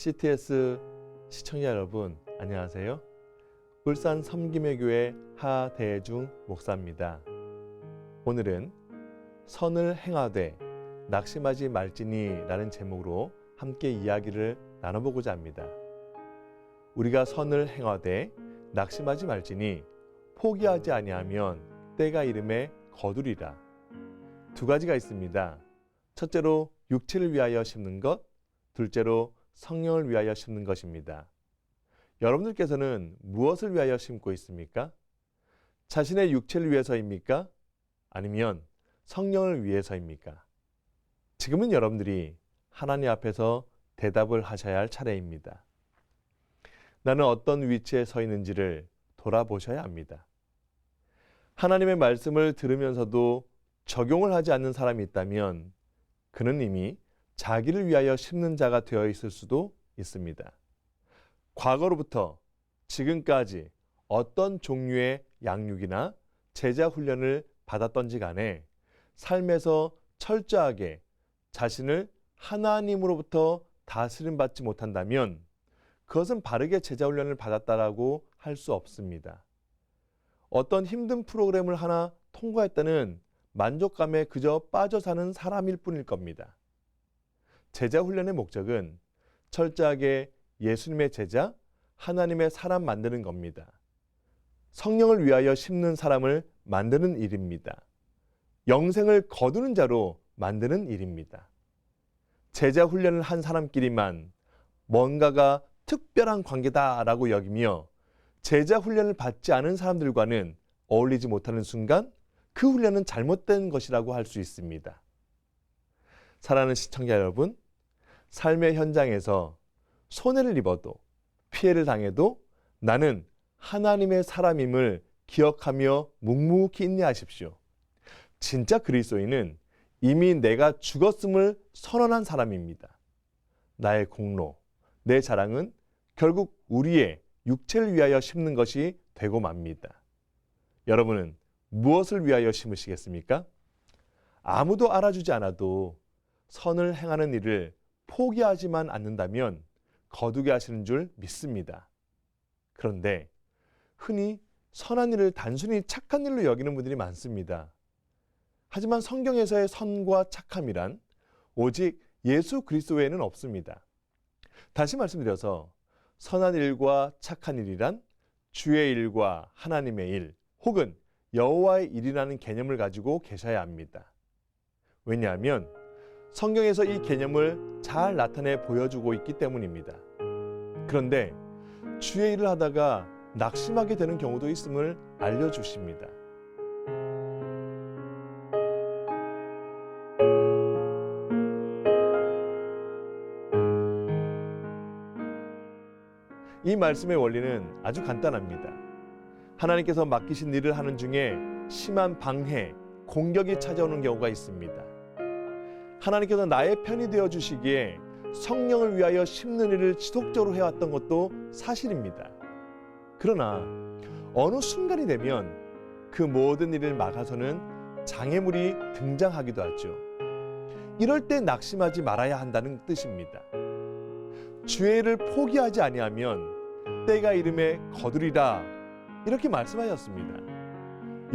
CTS 시청자 여러분 안녕하세요. 울산 섬김의 교회 하대중 목사입니다. 오늘은 선을 행하되 낙심하지 말지니라는 제목으로 함께 이야기를 나눠보고자 합니다. 우리가 선을 행하되 낙심하지 말지니 포기하지 아니하면 때가 이름에 거두리라. 두 가지가 있습니다. 첫째로 육체를 위하여 심는 것, 둘째로 성령을 위하여 심는 것입니다. 여러분들께서는 무엇을 위하여 심고 있습니까? 자신의 육체를 위해서입니까? 아니면 성령을 위해서입니까? 지금은 여러분들이 하나님 앞에서 대답을 하셔야 할 차례입니다. 나는 어떤 위치에 서 있는지를 돌아보셔야 합니다. 하나님의 말씀을 들으면서도 적용을 하지 않는 사람이 있다면 그는 이미 자기를 위하여 심는 자가 되어 있을 수도 있습니다. 과거로부터 지금까지 어떤 종류의 양육이나 제자 훈련을 받았던지 간에 삶에서 철저하게 자신을 하나님으로부터 다스림 받지 못한다면 그것은 바르게 제자 훈련을 받았다라고 할 수 없습니다. 어떤 힘든 프로그램을 하나 통과했다는 만족감에 그저 빠져 사는 사람일 뿐일 겁니다. 제자 훈련의 목적은 철저하게 예수님의 제자, 하나님의 사람 만드는 겁니다. 성령을 위하여 심는 사람을 만드는 일입니다. 영생을 거두는 자로 만드는 일입니다. 제자 훈련을 한 사람끼리만 뭔가가 특별한 관계다라고 여기며 제자 훈련을 받지 않은 사람들과는 어울리지 못하는 순간 그 훈련은 잘못된 것이라고 할 수 있습니다. 사랑하는 시청자 여러분, 삶의 현장에서 손해를 입어도 피해를 당해도 나는 하나님의 사람임을 기억하며 묵묵히 인내하십시오. 진짜 그리스도인은 이미 내가 죽었음을 선언한 사람입니다. 나의 공로, 내 자랑은 결국 우리의 육체를 위하여 심는 것이 되고 맙니다. 여러분은 무엇을 위하여 심으시겠습니까? 아무도 알아주지 않아도 선을 행하는 일을 포기하지만 않는다면 거두게 하시는 줄 믿습니다. 그런데 흔히 선한 일을 단순히 착한 일로 여기는 분들이 많습니다. 하지만 성경에서의 선과 착함이란 오직 예수 그리스도 외에는 없습니다. 다시 말씀드려서 선한 일과 착한 일이란 주의 일과 하나님의 일 혹은 여호와의 일이라는 개념을 가지고 계셔야 합니다. 왜냐하면 성경에서 이 개념을 잘 나타내 보여주고 있기 때문입니다. 그런데 주의 일을 하다가 낙심하게 되는 경우도 있음을 알려주십니다. 이 말씀의 원리는 아주 간단합니다. 하나님께서 맡기신 일을 하는 중에 심한 방해, 공격이 찾아오는 경우가 있습니다. 하나님께서 나의 편이 되어 주시기에 성령을 위하여 심는 일을 지속적으로 해왔던 것도 사실입니다. 그러나 어느 순간이 되면 그 모든 일을 막아서는 장애물이 등장하기도 하죠. 이럴 때 낙심하지 말아야 한다는 뜻입니다. 주의 일을 포기하지 아니하면 때가 이름에 거두리라 이렇게 말씀하셨습니다.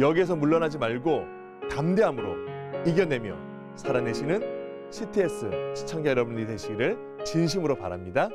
여기에서 물러나지 말고 담대함으로 이겨내며 살아내시는 CTS 시청자 여러분이 되시기를 진심으로 바랍니다.